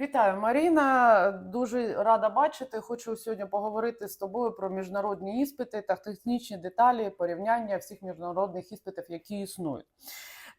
Вітаю, Маріна. Дуже рада бачити. Хочу сьогодні поговорити з тобою про міжнародні іспити та технічні деталі порівняння всіх міжнародних іспитів, які існують.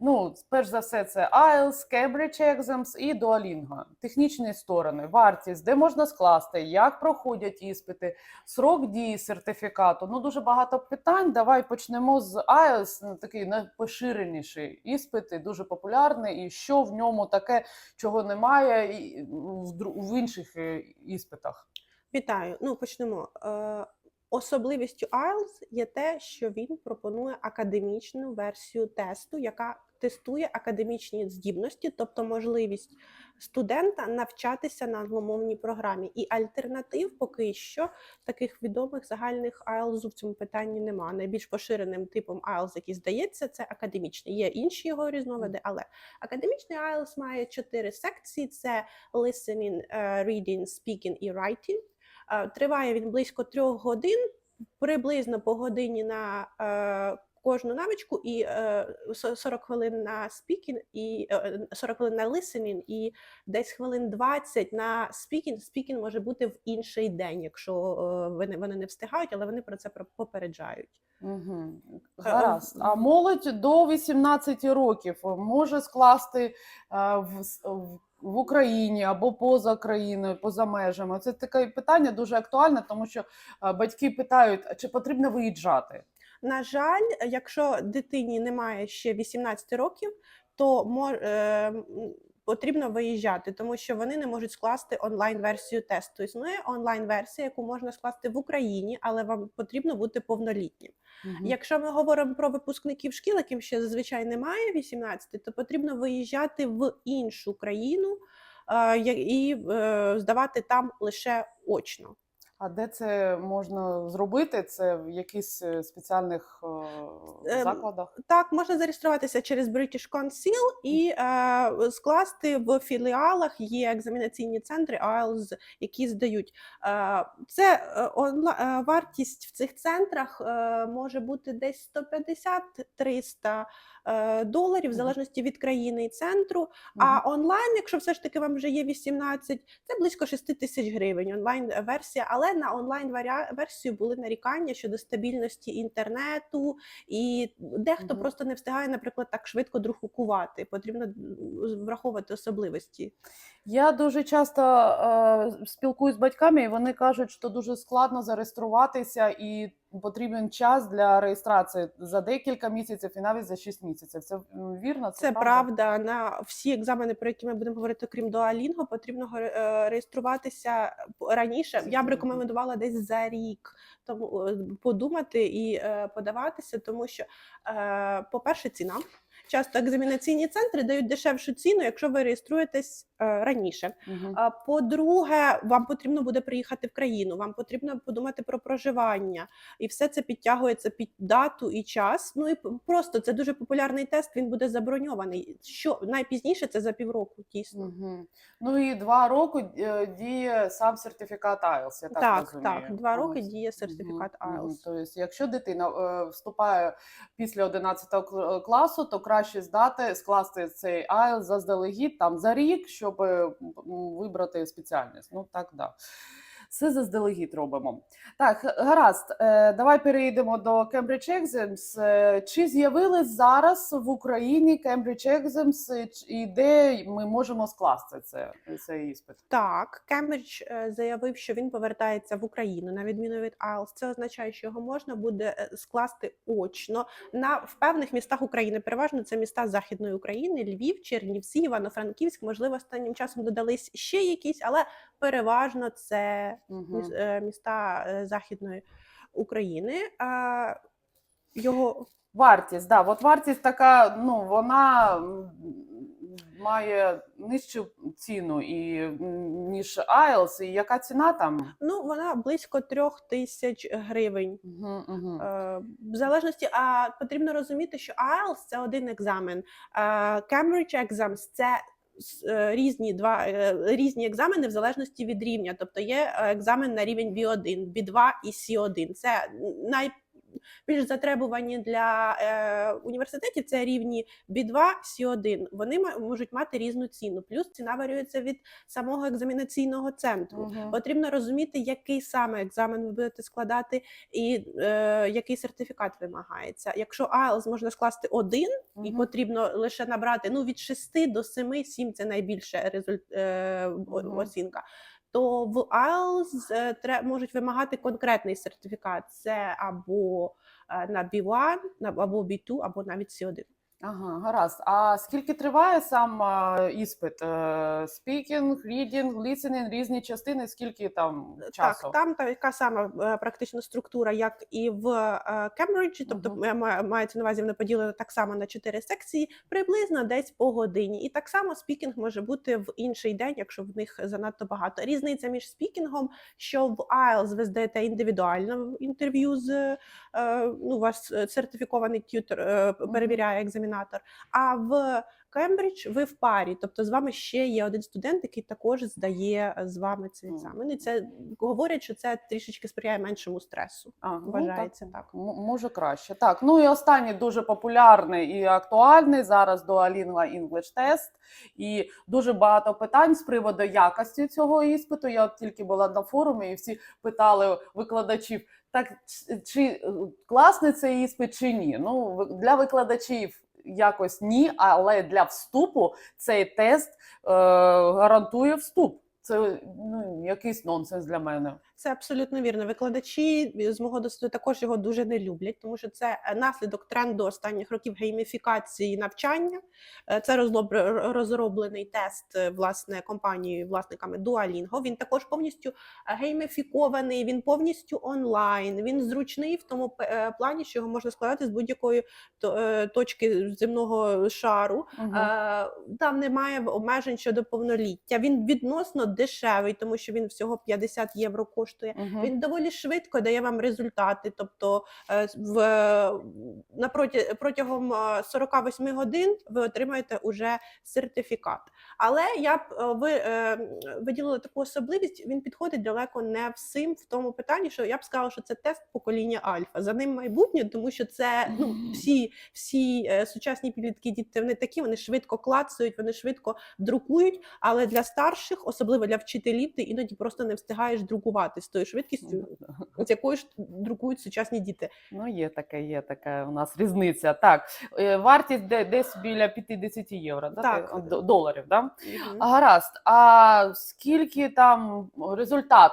Ну, перш за все, це IELTS, Cambridge Exams і Duolingo. Технічні сторони, вартість, де можна скласти, як проходять іспити, срок дії сертифікату. Ну, дуже багато питань. Давай почнемо з IELTS, ну, такий найпоширеніший іспит, дуже популярний. І що в ньому таке, чого немає в, в інших е, іспитах? Вітаю. Ну почнемо. Е, особливістю IELTS є те, що він пропонує академічну версію тесту, яка тестує академічні здібності, тобто можливість студента навчатися на англомовній програмі. І альтернатив поки що таких відомих загальних IELTS в цьому питанні немає. Найбільш поширеним типом IELTS, який здається, це академічний. Є інші його різновиди, але академічний IELTS має чотири секції: це listening, е, reading, speaking і writing. Е, Триває він близько трьох годин, приблизно по годині на е, кожну навичку, і е, 40 хвилин на speaking, і е, 40 хвилин на listening, і десь хвилин 20 на speaking. Speaking може бути в інший день, якщо е, вони, вони не встигають, але вони про це попереджають. Угу. Е, Гаразд. А молодь до 18 років може скласти е, в, в, Україні або поза країною, поза межами. Це таке питання дуже актуальне, тому що е, батьки питають, чи потрібно виїжджати? На жаль, якщо дитині немає ще 18 років, то е, потрібно виїжджати, тому що вони не можуть скласти онлайн-версію тесту. Існує онлайн-версія, яку можна скласти в Україні, але вам потрібно бути повнолітнім. Мгм. Якщо ми говоримо про випускників шкіл, яким ще зазвичай немає 18, то потрібно виїжджати в іншу країну е, і е, здавати там лише очно. А де це можна зробити? Це в якихось е, спеціальних е, Ем, закладах? Так, можна зареєструватися через British Council і е, скласти в філіалах є екзаменаційні центри IELTS, які здають. Е, це е, онла- е, вартість в цих центрах е, може бути десь 150-300 е, доларів, в залежності від країни і центру. А онлайн, якщо все ж таки вам вже є 18, це близько 6 тисяч гривень онлайн версія. Але на онлайн версію були нарікання щодо стабільності інтернету, і дехто просто не встигає, наприклад, так швидко друкувати. Потрібно враховувати особливості. Я дуже часто е, спілкуюсь з батьками, і вони кажуть, що дуже складно зареєструватися і потрібен час для реєстрації за декілька місяців і навіть за 6 місяців. Це вірно? Це правда. На всі екзамени, про які ми будемо говорити, крім Duolingo, потрібно е, реєструватися раніше. Це Я б рекомендувала десь за рік тому е, подумати і е, подаватися, тому що, е, по-перше, ціна. Часто екзамінаційні центри дають дешевшу ціну, якщо ви реєструєтесь е, раніше. По-друге, вам потрібно буде приїхати в країну, вам потрібно подумати про проживання, і все це підтягується під дату і час. Ну і просто це дуже популярний тест. Він буде заброньований. Що найпізніше це за півроку, дійсно. Мгм. Ну і два роки е, діє сам сертифікат IELTS, я так, Так, розумію. так, два роки діє сертифікат. IELTS. Тобто, якщо дитина е, вступає після 11 класу, то краще здати, скласти цей IELTS заздалегідь там за рік, щоб вибрати спеціальність. Ну так, да. Все заздалегідь робимо. Так, гаразд. Е, давай перейдемо до Cambridge Exams. Е, Чи з'явились зараз в Україні Cambridge Exams е, і де ми можемо скласти це, цей іспит? Так, е, заявив, що він повертається в Україну на відміну від IELTS. Це означає, що його можна буде скласти очно на в певних містах України. Переважно це міста Західної України, Львів, Чернівці, Івано-Франківськ. Можливо, останнім часом додались ще якісь, але переважно це Е, міста е, Західної України. Його Вартість, да, от вартість така, ну вона має нижчу ціну і ніж IELTS. І яка ціна там? ну вона близько трьох тисяч гривень. Угу, угу. В залежності, а потрібно розуміти, що IELTS – це один екзамен, а Cambridge Exams – це різні два е, різні екзамени в залежності від рівня. Тобто є е, екзамен на рівень B1, B2 і C1. Це най більш затребувані для е, університетів, це рівні B2, C1. Вони можуть мати різну ціну. Плюс ціна варіюється від самого екзаменаційного центру. Мгм. Потрібно розуміти, який саме екзамен ви будете складати і е, який сертифікат вимагається. Якщо IELTS можна скласти один, і потрібно лише набрати ну від 6 до 7, 7 це найбільше результ, е, Мгм. оцінка. То в IELTS е, можуть вимагати конкретний сертифікат. Це або е, на B1, на- або B2, або навіть C1. Ага, гаразд. А скільки триває сам а, іспит? Е, Speaking, reading, listening, різні частини, скільки там часу? Так, там така сама е, практично структура, як і в е, Кембриджі, тобто я маю- мається на увазі, вони поділені так само на чотири секції, приблизно десь по годині. І так само спікінг може бути в інший день, якщо в них занадто багато. Різниця між спікінгом, що в IELTS ви здаєте індивідуально інтерв'ю з е, ну, е, сертифікований тютер е, Мгм. Екзаменатор. А в Кембридж ви в парі, тобто з вами ще є один студент, який також здає е, з вами цей екзамен. І це говорять, що це трішечки сприяє меншому стресу. А, ну, Вважається так. так. М- Може краще. Так, ну і останній дуже популярний і актуальний зараз Duolingo English Test. І дуже багато питань з приводу якості цього іспиту. Я от тільки була на форумі, і всі питали викладачів: так чи е, класний цей іспит, чи ні? Ну, для викладачів. Якось ні, але для вступу цей тест е, гарантує вступ. Це ну, якийсь нонсенс для мене. Це абсолютно вірно. Викладачі е, з мого досвіду також його дуже не люблять, тому що це е, наслідок тренду останніх років гейміфікації навчання. Е, Це розроблений тест власне компанією, власниками Duolingo. Він також повністю гейміфікований, він повністю онлайн. Він зручний в тому плані, що його можна складати з будь-якої точки земного шару. Е, Там немає обмежень щодо повноліття. Він відносно дешевий, тому що він всього 50 євро коштує. Мгм. Він доволі швидко дає вам результати. Тобто е, в, е, напроті, протягом е, 48 годин ви отримаєте уже сертифікат. Але я б е, ви, е, виділила таку особливість, він підходить далеко не всім в тому питанні, що я б сказала, що це тест покоління альфа. За ним майбутнє, тому що це ну, всі, всі е, сучасні підлітки діти вони такі, вони швидко клацають, вони швидко друкують. Але для старших, особливо для вчителів, ти іноді просто не встигаєш друкувати з тою швидкістю, з якою ж друкують сучасні діти. Ну, є таке, є така у нас різниця. Так, е, вартість де, десь біля 50 євро, да? Так. доларів, да? Угу. Гаразд. А скільки там результат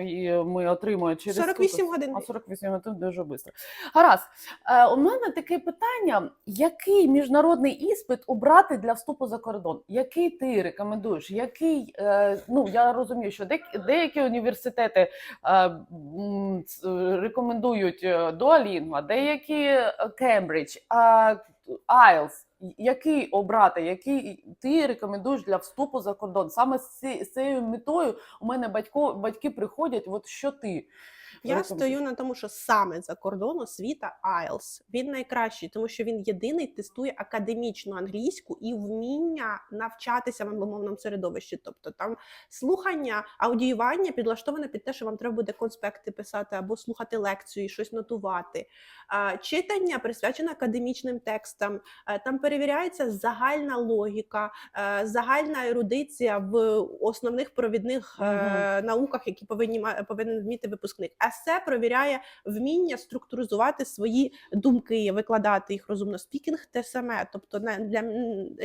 і ми отримуємо через 48 скільки? годин. А 48 годин дуже швидко. Гаразд. Е, у мене таке питання: який міжнародний іспит обрати для вступу за кордон? Який ти рекомендуєш? Який, е, ну я розумію, що деякі університети е, рекомендують е, Duolingo, деякі е, а IELTS. Який обрати, який ти рекомендуєш для вступу за кордон? Саме з цією метою у мене батько, батьки приходять. От що ти? Я стою на тому, що саме за кордон освіта IELTS. Він найкращий, тому що він єдиний тестує академічну англійську і вміння навчатися в англомовному середовищі. Тобто там слухання, аудіювання підлаштоване під те, що вам треба буде конспекти писати або слухати лекцію, і щось нотувати. Читання присвячене академічним текстам. Там перевіряється загальна логіка, загальна ерудиція в основних провідних е, науках, які повинні повинен вміти випускник. Есе провіряє вміння структуризувати свої думки, викладати їх розумно. Спікінг те саме. Тобто, на- для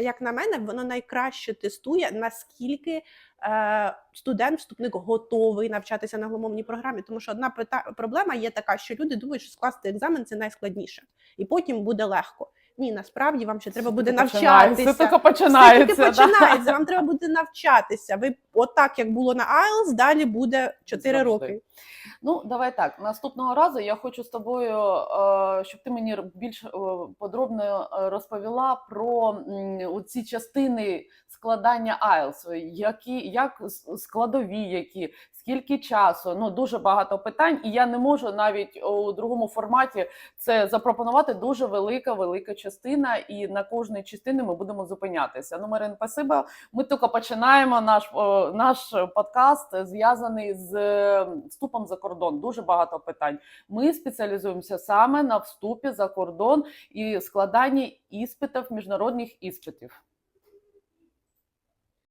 як на мене, воно найкраще тестує наскільки е, студент, вступник готовий навчатися на англомовній програмі. Тому що одна пита- проблема є така, що люди думають, що скласти екзамен це найскладніше, і потім буде легко. Ні, насправді вам ще треба Це буде тільки навчатися. Це тільки починається. тільки да. починається. Вам треба буде навчатися. Ви отак, як було на IELTS, далі буде 4 Завжди. роки. Ну, давай так. Наступного разу я хочу з тобою, е, щоб ти мені більш е, подробно е, розповіла про ці частини складання IELTS, які як складові, які скільки часу. Ну дуже багато питань, і я не можу навіть у другому форматі це запропонувати. Дуже велика, велика частина, і на кожній частині ми будемо зупинятися. Ну, Марин, спасибо. Ми тільки починаємо наш наш подкаст зв'язаний з е, вступом за кордон. Дуже багато питань. Ми спеціалізуємося саме на вступі за кордон і складанні іспитів, міжнародних іспитів.